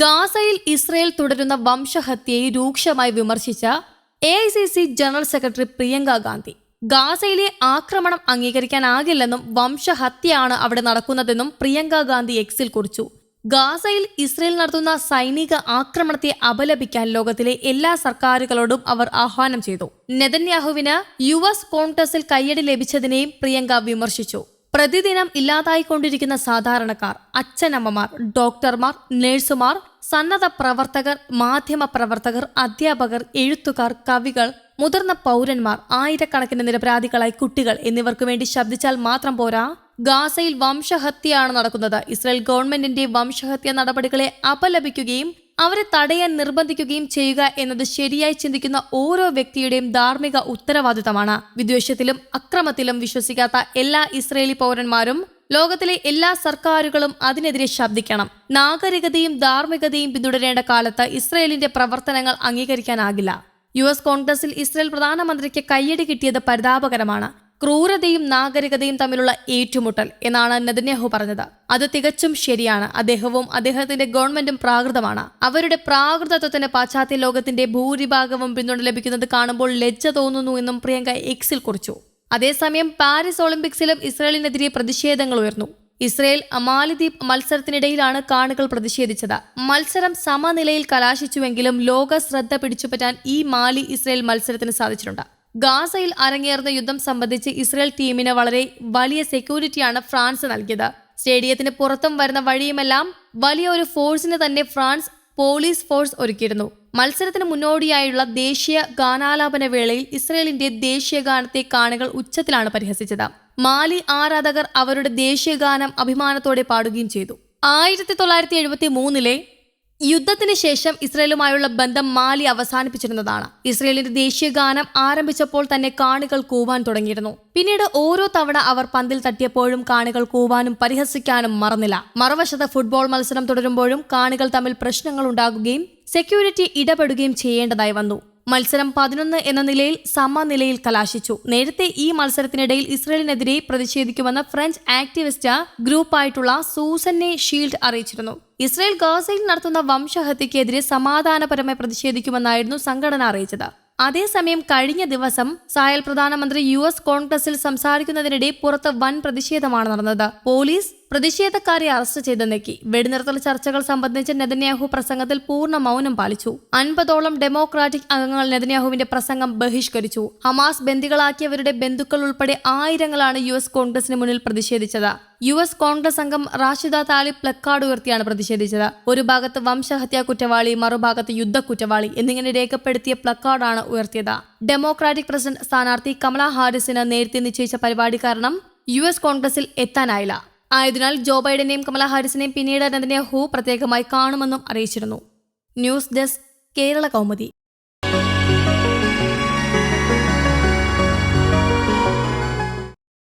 ഗാസയിൽ ഇസ്രയേൽ തുടരുന്ന വംശഹത്യയെ രൂക്ഷമായി വിമർശിച്ച A I C C general secretary Priyanka Gandhi. ഗാസയിലെ ആക്രമണം അംഗീകരിക്കാനാകില്ലെന്നും വംശഹത്യയാണ് അവിടെ നടക്കുന്നതെന്നും പ്രിയങ്ക ഗാന്ധി എക്സിൽ കുറിച്ചു. ഗാസയിൽ ഇസ്രയേൽ നടത്തുന്ന സൈനിക ആക്രമണത്തെ അപലപിക്കാൻ ലോകത്തിലെ എല്ലാ സർക്കാരുകളോടും അവർ ആഹ്വാനം ചെയ്തു. നെതന്യാഹുവിന് യു എസ് കോൺഗ്രസിൽ കയ്യടി ലഭിച്ചതിനെയും പ്രിയങ്ക വിമർശിച്ചു. പ്രതിദിനം ഇല്ലാതായിക്കൊണ്ടിരിക്കുന്ന സാധാരണക്കാർ അച്ഛനമ്മമാർ ഡോക്ടർമാർ നഴ്സുമാർ സന്നദ്ധ പ്രവർത്തകർ മാധ്യമ പ്രവർത്തകർ അധ്യാപകർ എഴുത്തുകാർ കവികൾ മുതിർന്ന പൗരന്മാർ ആയിരക്കണക്കിന് നിരപരാധികളായി കുട്ടികൾ എന്നിവർക്കു വേണ്ടി ശബ്ദിച്ചാൽ മാത്രം പോരാ. ഗാസയിൽ വംശഹത്യയാണ് നടക്കുന്നത്. ഇസ്രായേൽ ഗവൺമെന്റിന്റെ വംശഹത്യ നടപടികളെ അപലപിക്കുകയും അവരെ തടയാൻ നിർബന്ധിക്കുകയും ചെയ്യുക എന്നത് ശരിയായി ചിന്തിക്കുന്ന ഓരോ വ്യക്തിയുടെയും ധാർമ്മിക ഉത്തരവാദിത്തമാണ്. വിദ്വേഷത്തിലും അക്രമത്തിലും വിശ്വസിക്കാത്ത എല്ലാ ഇസ്രയേലി പൗരന്മാരും ലോകത്തിലെ എല്ലാ സർക്കാരുകളും അതിനെതിരെ ശബ്ദിക്കണം. നാഗരികതയും ധാർമ്മികതയും പിന്തുടരേണ്ട കാലത്ത് ഇസ്രയേലിന്റെ പ്രവർത്തനങ്ങൾ അംഗീകരിക്കാനാകില്ല. യു എസ് കോൺഗ്രസിൽ ഇസ്രയേൽ പ്രധാനമന്ത്രിക്ക് കയ്യടി കിട്ടിയത് പരിതാപകരമാണ്. ക്രൂരതയും നാഗരികതയും തമ്മിലുള്ള ഏറ്റുമുട്ടൽ എന്നാണ് നെതന്യാഹു പറഞ്ഞത്. അത് തികച്ചും ശരിയാണ്. അദ്ദേഹവും അദ്ദേഹത്തിന്റെ ഗവൺമെന്റും പ്രാകൃതമാണ്. അവരുടെ പ്രാകൃതത്വത്തിന്റെ പാശ്ചാത്യ ലോകത്തിന്റെ ഭൂരിഭാഗവും പിന്തുണ ലഭിക്കുന്നത് കാണുമ്പോൾ ലജ്ജ തോന്നുന്നു എന്നും പ്രിയങ്ക എക്സിൽ കുറിച്ചു. അതേസമയം പാരീസ് ഒളിമ്പിക്സിലും ഇസ്രയേലിനെതിരെ പ്രതിഷേധങ്ങൾ ഉയർന്നു. ഇസ്രയേൽ അമാലിദ്വീപ് മത്സരത്തിനിടയിലാണ് കാണുകൾ പ്രതിഷേധിച്ചത്. മത്സരം സമനിലയിൽ കലാശിച്ചുവെങ്കിലും ലോക ശ്രദ്ധ പിടിച്ചുപറ്റാൻ ഈ മാലി ഇസ്രയേൽ മത്സരത്തിന് സാധിച്ചിട്ടുണ്ട്. ഗാസയിൽ അരങ്ങേറുന്ന യുദ്ധം സംബന്ധിച്ച് ഇസ്രയേൽ ടീമിന് വളരെ വലിയ സെക്യൂരിറ്റിയാണ് ഫ്രാൻസ് നൽകിയത്. സ്റ്റേഡിയത്തിന് പുറത്തും വരുന്ന വഴിയുമെല്ലാം വലിയ ഒരു ഫോഴ്സിന് തന്നെ ഫ്രാൻസ് പോലീസ് ഫോഴ്സ് ഒരുക്കിയിരുന്നു. മത്സരത്തിന് മുന്നോടിയായുള്ള ദേശീയ ഗാനാലാപന വേളയിൽ ഇസ്രയേലിന്റെ ദേശീയ ഗാനത്തെ കാണികൾ ഉച്ചത്തിലാണ് പരിഹസിച്ചത്. മാലി ആരാധകർ അവരുടെ ദേശീയ ഗാനം അഭിമാനത്തോടെ പാടുകയും ചെയ്തു. ആയിരത്തി തൊള്ളായിരത്തി എഴുപത്തി മൂന്നിലെ യുദ്ധത്തിന് ശേഷം ഇസ്രയേലുമായുള്ള ബന്ധം മാലി അവസാനിപ്പിച്ചിരുന്നതാണ്. ഇസ്രയേലിന്റെ ദേശീയ ഗാനം ആരംഭിച്ചപ്പോൾ തന്നെ കാണികൾ കൂവാൻ തുടങ്ങിയിരുന്നു. പിന്നീട് ഓരോ തവണ അവർ പന്തിൽ തട്ടിയപ്പോഴും കാണികൾ കൂവാനും പരിഹസിക്കാനും മറന്നില്ല. മറുവശത്ത് ഫുട്ബോൾ മത്സരം തുടരുമ്പോഴും കാണികൾ തമ്മിൽ പ്രശ്നങ്ങൾ ഉണ്ടാകുകയും സെക്യൂരിറ്റി ഇടപെടുകയും ചെയ്യേണ്ടതായി വന്നു. മത്സരം പതിനൊന്ന് എന്ന നിലയിൽ സമനിലയിൽ കലാശിച്ചു. നേരത്തെ ഈ മത്സരത്തിനിടയിൽ ഇസ്രയേലിനെതിരെ പ്രതിഷേധിക്കുമെന്ന് ഫ്രഞ്ച് ആക്ടിവിസ്റ്റ് ഗ്രൂപ്പായിട്ടുള്ള സൂസന്നെ ഷീൽഡ് അറിയിച്ചിരുന്നു. ഇസ്രയേൽ ഗാസയിൽ നടത്തുന്ന വംശഹത്യക്കെതിരെ സമാധാനപരമായി പ്രതിഷേധിക്കുമെന്നായിരുന്നു സംഘടന അറിയിച്ചത്. അതേസമയം കഴിഞ്ഞ ദിവസം സായൽ പ്രധാനമന്ത്രി യു എസ് കോൺഗ്രസിൽ സംസാരിക്കുന്നതിനിടെ പുറത്ത് വൻ പ്രതിഷേധമാണ് നടന്നത്. പോലീസ് പ്രതിഷേധക്കാരെ അറസ്റ്റ് ചെയ്ത് നീക്കി. വെടിനിർത്തൽ ചർച്ചകൾ സംബന്ധിച്ച് നെതന്യാഹു പ്രസംഗത്തിൽ പൂർണ മൗനം പാലിച്ചു. അൻപതോളം ഡെമോക്രാറ്റിക് അംഗങ്ങൾ നെതന്യാഹുവിന്റെ പ്രസംഗം ബഹിഷ്കരിച്ചു. ഹമാസ് ബന്ദികളാക്കിയവരുടെ ബന്ധുക്കൾ ഉൾപ്പെടെ ആയിരങ്ങളാണ് യു എസ് കോൺഗ്രസിന് മുന്നിൽ പ്രതിഷേധിച്ചത്. യു എസ് കോൺഗ്രസ് അംഗം റാഷിദ താലിബ് പ്ലക്കാർഡ് ഉയർത്തിയാണ് പ്രതിഷേധിച്ചത്. ഒരു ഭാഗത്ത് വംശഹത്യാ കുറ്റവാളി മറുഭാഗത്ത് യുദ്ധ കുറ്റവാളി എന്നിങ്ങനെ രേഖപ്പെടുത്തിയ പ്ലക്കാർഡാണ് ഉയർത്തിയത്. ഡെമോക്രാറ്റിക് പ്രസിഡന്റ് സ്ഥാനാർത്ഥി കമലാ ഹാരിസിന് നേരത്തെ നിശ്ചയിച്ച പരിപാടി കാരണം യു എസ് കോൺഗ്രസിൽ എത്താനായില്ല. ആയതിനാൽ ജോ ബൈഡനെയും കമല ഹാരിസിനെയും പിന്നീട് നെതന്യാഹു പ്രത്യേകമായി കാണുമെന്നും അറിയിച്ചിരുന്നു. News desk Kerala Kaumudi.